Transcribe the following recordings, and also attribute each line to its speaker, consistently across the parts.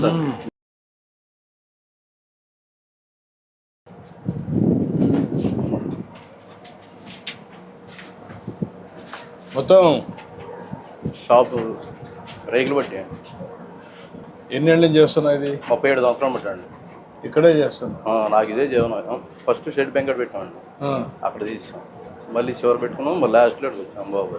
Speaker 1: Sir.
Speaker 2: మొత్తం
Speaker 1: shop రేకులు బట్టి
Speaker 2: ఎన్నేళ్ళ నుంచి చేస్తున్నావు ఇది?
Speaker 1: ముప్పై ఏడు సంవత్సరాలు పెట్టండి
Speaker 2: ఇక్కడే చేస్తున్నా
Speaker 1: నాకు ఇదే జీవనం. ఫస్ట్ షెడ్ బెంకట్ పెట్టామండి.
Speaker 2: ఆ.
Speaker 1: అక్కడ తీసాం. మళ్ళీ చివరి పెట్టుకున్నాం మళ్ళీ లాస్ట్లో వచ్చాం బాబు.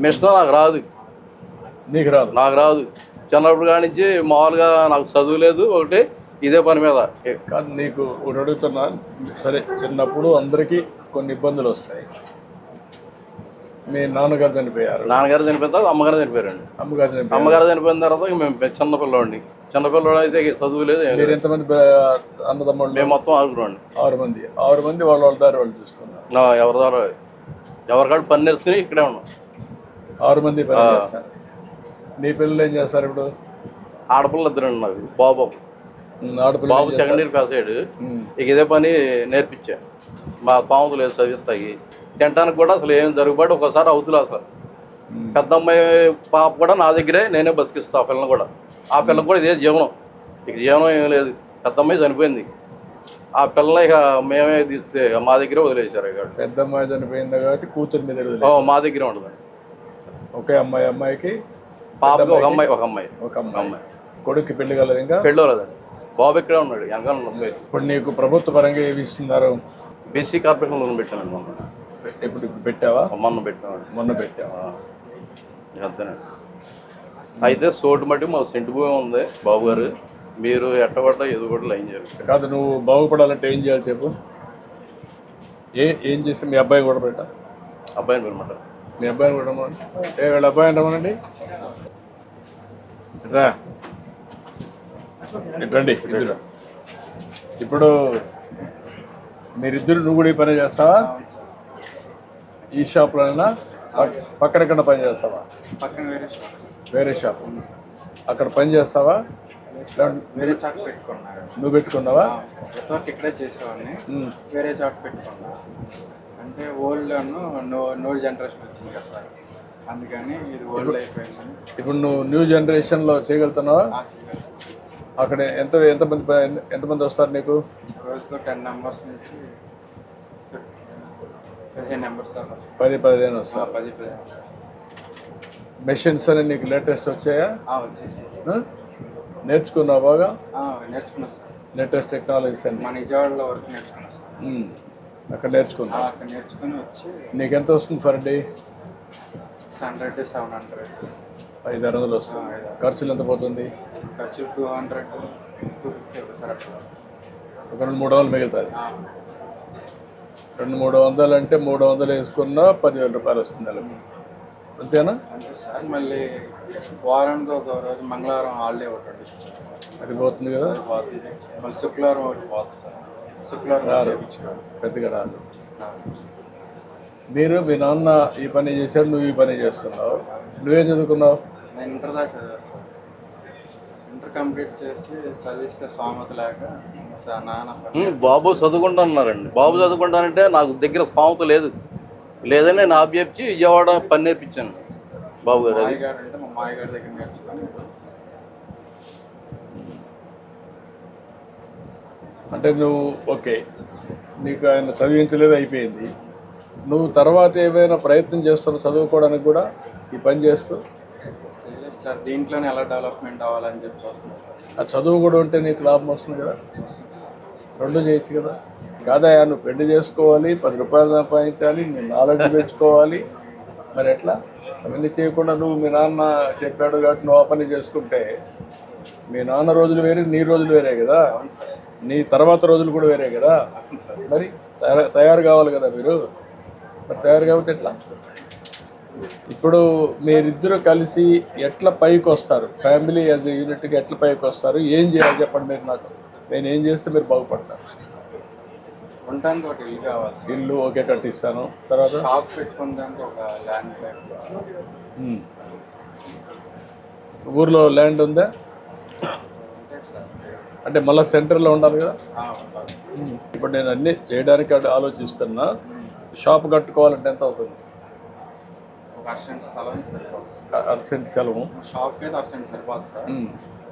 Speaker 1: మిషన్ నాకు రాదు.
Speaker 2: నీకు రాదు?
Speaker 1: నాకు రాదు. చిన్నప్పుడు కాడి నుంచి మామూలుగా నాకు చదువు లేదు ఒకటి ఇదే పని మీద.
Speaker 2: కాదు నీకు ఒకటి అడుగుతున్నా. సరే చిన్నప్పుడు అందరికీ కొన్ని ఇబ్బందులు వస్తాయి. మీ నాన్నగారు చనిపోయారు.
Speaker 1: నాన్నగారు చనిపోయిన తర్వాత అమ్మగారు చనిపోయారండి.
Speaker 2: అమ్మగారు చనిపోయారు.
Speaker 1: అమ్మగారు చనిపోయిన తర్వాత ఇక మేము చిన్నపిల్లవాడిని చిన్నపిల్లవాడు అయితే చదువు లేదు.
Speaker 2: మీరు ఎంతమంది బ్ర- అన్నదమ్ముళ్ళు?
Speaker 1: మేము మొత్తం ఆగుతున్నాండి
Speaker 2: ఆరు మంది. ఆరు మంది వాళ్ళ వాళ్ళ దారి వాళ్ళు చూసుకున్నారు.
Speaker 1: నా ఎవరి ద్వారా ఎవరికాడు పని నేర్చుకుని ఇక్కడే ఉన్నాం.
Speaker 2: ఆరు మంది చేస్తారు. నీ పిల్లలు ఏం చేస్తారు ఇప్పుడు?
Speaker 1: ఆడపిల్ల ఇద్దరండి నాకు బాబు.
Speaker 2: ఆడపిల్ల
Speaker 1: బాబు సెకండ్ ఇయర్ పాస్ అయ్యాడు. ఇక ఇదే పని నేర్పించా. మా పాముతులు లేదు చదివిస్తాయి. తినడానికి కూడా అసలు ఏం జరుగుబాటు ఒకసారి అవుతులే అసలు. పెద్ద అమ్మాయి పాప కూడా నా దగ్గరే నేనే బతికిస్తా ఆ పిల్లని కూడా. ఆ పిల్లకి కూడా ఇదే జీవనం. ఇక జీవనం ఏం లేదు. పెద్ద అమ్మాయి చనిపోయింది. ఆ పిల్లని ఇక మేమే తీస్తే మా దగ్గరే వదిలేశారు ఇక.
Speaker 2: పెద్ద అమ్మాయి చనిపోయింది కాబట్టి కూతురు మీద
Speaker 1: మా దగ్గరే ఉండదు
Speaker 2: ఒకే అమ్మాయి అమ్మాయికి?
Speaker 1: పాపకి ఒక అమ్మాయి ఒక అమ్మాయి.
Speaker 2: ఒక అమ్మాయి.
Speaker 1: అమ్మాయి.
Speaker 2: కొడుక్కి పెళ్ళి కలదు ఇంకా?
Speaker 1: పెళ్ళోలేదండి బాబు ఇక్కడే ఉన్నాడు వెనకాల నొప్పి
Speaker 2: ఇప్పుడు నీకు ప్రభుత్వ పరంగా ఏమి ఇస్తున్నారు?
Speaker 1: బీసీ కార్పొరేషన్ లోన్ పెట్టానండి మొన్న.
Speaker 2: ఇప్పుడు పెట్టావా?
Speaker 1: మొన్న పెట్టామండి.
Speaker 2: మొన్న పెట్టావా?
Speaker 1: అంతేనండి. అయితే సోటు మట్టి మా సెంటు భూమి ఉంది బాబు గారు. మీరు ఎట్టబడ్డ ఏదో కూడా లైన్ చేయాలి.
Speaker 2: కాదు నువ్వు బాగుపడాలంటే ఏం చేయాలి చెప్పు? ఏ ఏం చేస్తే మీ అబ్బాయి కూడా పెట్టా
Speaker 1: అబ్బాయిని అనమాట
Speaker 2: మీ అబ్బాయిని కూడా రమ్మనండి ఏ వీళ్ళ అబ్బాయిని రమ్మనండి. రా. రండి ఇద్దరు ఇప్పుడు మీరిద్దరు నువ్వు కూడా ఈ పని చేస్తావా? ఈ షాప్లోనైనా పక్- పక్కన ఎక్కడ పని చేస్తావా?
Speaker 3: పక్కన వేరే షాప్.
Speaker 2: వేరే షాప్. అక్కడ పని చేస్తావా?
Speaker 3: వేరే చాట్ పెట్టుకున్నారు
Speaker 2: నువ్వు పెట్టుకున్నావా?
Speaker 3: ఇక్కడే చేసేవాడిని. వేరే చాట్ పెట్టుకున్నా అంటే ఓల్డ్ నో నో జనరేషన్ వచ్చింది కదా సార్. అందుకని ఇది ఓల్డ్ అయిపోయిందని.
Speaker 2: ఇప్పుడు నువ్వు న్యూ జనరేషన్లో చేయగలుగుతున్నావా. అక్కడ ఎంత ఎంతమంది ఎంతమంది వస్తారు నీకు?
Speaker 3: రోజుకు టెన్ నెంబర్స్ నుంచి పదిహేను నెంబర్స్.
Speaker 2: పది పదిహేను వస్తారు
Speaker 3: పది పదిహేను.
Speaker 2: మెషిన్స్ అని నీకు లేటెస్ట్ వచ్చాయా?
Speaker 3: వచ్చేసి?
Speaker 2: నేర్చుకున్నావు బాగా?
Speaker 3: నేర్చుకున్నా సార్.
Speaker 2: లేటెస్ట్ టెక్నాలజీస్ అన్ని.
Speaker 3: మా నిజవాడలో వరకు నేర్చుకున్నా సార్.
Speaker 2: అక్కడ
Speaker 3: ఆ,
Speaker 2: నేర్చుకున్నావు
Speaker 3: అక్కడ నేర్చుకుని వచ్చి
Speaker 2: నీకు ఎంత వస్తుంది per day?
Speaker 3: Six hundred seven hundred.
Speaker 2: ఐదు ఆరు వందలు వస్తుంది. ఖర్చులు ఎంత పోతుంది?
Speaker 3: ఖర్చు టూ హండ్రెడ్ టూ ఫిఫ్టీ అట్లా
Speaker 2: ఒక రెండు మూడు వందలు మిగులుతుంది. రెండు మూడు వందలు అంటే మూడు వందలు వేసుకున్నా పదివేల రూపాయలు వస్తుంది నెలకు. అంతేనా?
Speaker 3: అంతే సార్ మళ్ళీ వారానికి ఒక రోజు మంగళవారం హాలిడే ఒకటి.
Speaker 2: అది పోతుంది కదా?
Speaker 3: మళ్ళీ శుక్రవారం ఒకటి పోతుంది సార్. చేయించుకోవాలి
Speaker 2: పెద్దగా రాదు మీరు మీ నాన్న ఈ పని చేశాడు నువ్వు ఈ పని చేస్తున్నావు. నువ్వేం చదువుకున్నావు?
Speaker 3: నేను ఇంటర్ దాకా చదివాను సార్. ఇంటర్ కంప్లీట్ చేసి చదివిస్తే స్వామత లేక నాన్న
Speaker 1: బాబు చదువుకుంటున్నారండి బాబు చదువుకుంటానంటే నాకు దగ్గర స్థామత లేదు. లేదని నేను ఆబ్జెప్చి విజయవాడ పని నేర్పించాను. బాబు గారు అది.
Speaker 3: మా మాయగారి దగ్గర నేర్చుకొని
Speaker 2: అంటే నువ్వు ఓకే నీకు ఆయన చదివించలేదు అయిపోయింది. నువ్వు తర్వాత ఏమైనా ప్రయత్నం చేస్తున్నావు చదువుకోవడానికి కూడా ఈ పని చేస్తూ?
Speaker 3: సార్ దీంట్లోనే ఎలా డెవలప్మెంట్ అవ్వాలని చెప్పి
Speaker 2: ఆ చదువు కూడా ఉంటే నీకు లాభం వస్తుంది కదా. రెండు చేయొచ్చు కదా. కాదయా నువ్వు పెళ్ళి చేసుకోవాలి పది రూపాయలు సంపాదించాలి నీ నాలెడ్జ్ పెంచుకోవాలి. మరి ఎట్లా? అవన్నీ చేయకుండా నువ్వు మీ నాన్న చెప్పాడు కాబట్టి నువ్వు ఆ పని చేసుకుంటే మీ నాన్న రోజులు వేరే నీ రోజులు వేరే కదా. నీ తర్వాత రోజులు కూడా వేరే కదా? మరి తయారు తయారు కావాలి కదా మీరు? మరి తయారు కాకపోతే ఎట్లా? ఇప్పుడు మీరిద్దరు కలిసి ఎట్లా పైకి వస్తారు? ఫ్యామిలీ యాజ్ యూనిట్గా ఎట్లా పైకి వస్తారు? ఏం చేయాలి చెప్పండి మీరు నాకు. నేను ఏం చేస్తే మీరు బాగుపడతారు?
Speaker 3: ఉండడానికి ఒక ఇల్లు కావాలి
Speaker 2: ఇల్లు ఒకే కట్టిస్తాను. తర్వాత?
Speaker 3: షాప్ పెట్టుకోవడానికి ఒక ల్యాండ్.
Speaker 2: ఊర్లో ల్యాండ్ ఉందా? అంటే మళ్ళీ సెంటర్లో ఉండాలి కదా. ఇప్పుడు నేను అన్ని చేయడానికి ఆలోచిస్తున్నా షాప్ కట్టుకోవాలంటే ఎంత అవుతుంది?
Speaker 3: అర్సెంట్ స్థలం
Speaker 2: అర్సెంట్
Speaker 3: షాప్కి అయితే అర్సెంట్ సరిపోదు సార్.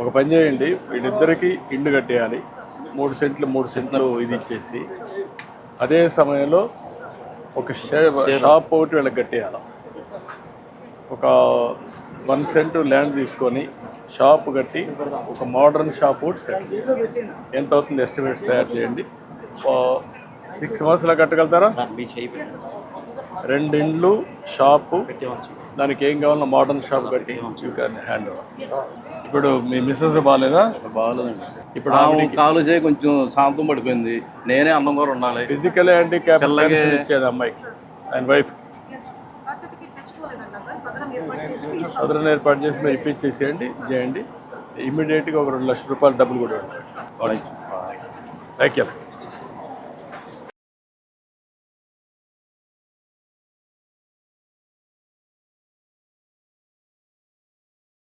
Speaker 2: ఒక పని చేయండి వీళ్ళిద్దరికి ఇల్లు కట్టేయాలి. మూడు సెంట్లు మూడు సెంట్లు ఇది ఇచ్చేసి. అదే సమయంలో ఒక షాప్ ఒకటి వీళ్ళకి కట్టేయాలి. ఒక వన్ సెంట్ ల్యాండ్ తీసుకొని షాప్ కట్టి ఒక మోడర్న్ షాప్ ఒకటి సెట్ చేయాలి. ఎంత అవుతుంది ఎస్టిమేట్స్ తయారు చేయండి. సిక్స్ మంత్స్లో కట్టగలుగుతారా? రెండు ఇండ్లు షాపు దానికి ఏం కావాలన్నా మోడర్న్ షాప్ కట్టి యూ క్యాన్ హ్యాండ్ ఓవర్. ఇప్పుడు మీ మిస్సెస్ బాగాలేదా
Speaker 1: బాగాలేదండి.
Speaker 2: ఇప్పుడు
Speaker 1: ఆమె కాలు చేయి కొంచెం శాంతం పడిపోయింది. నేనే అందం కూడా ఉండాలి.
Speaker 2: ఫిజికల్ హ్యాండిక్యాప్ పెన్షన్ ఇచ్చేది అమ్మాయికి ఆయన వైఫ్
Speaker 4: సర్టిఫికేట్ తెచ్చుకోలేదంట సార్. సదరం ఏర్పాటు చేసి ఇస్తాం.
Speaker 2: సదరన్ ఏర్పాటు చేసి మీరు ఇప్పించేసేయండి చేయండి. ఇమీడియట్గా ఒక రెండు లక్షల రూపాయల డబ్బులు కూడా ఉంటాయి థ్యాంక్ యూ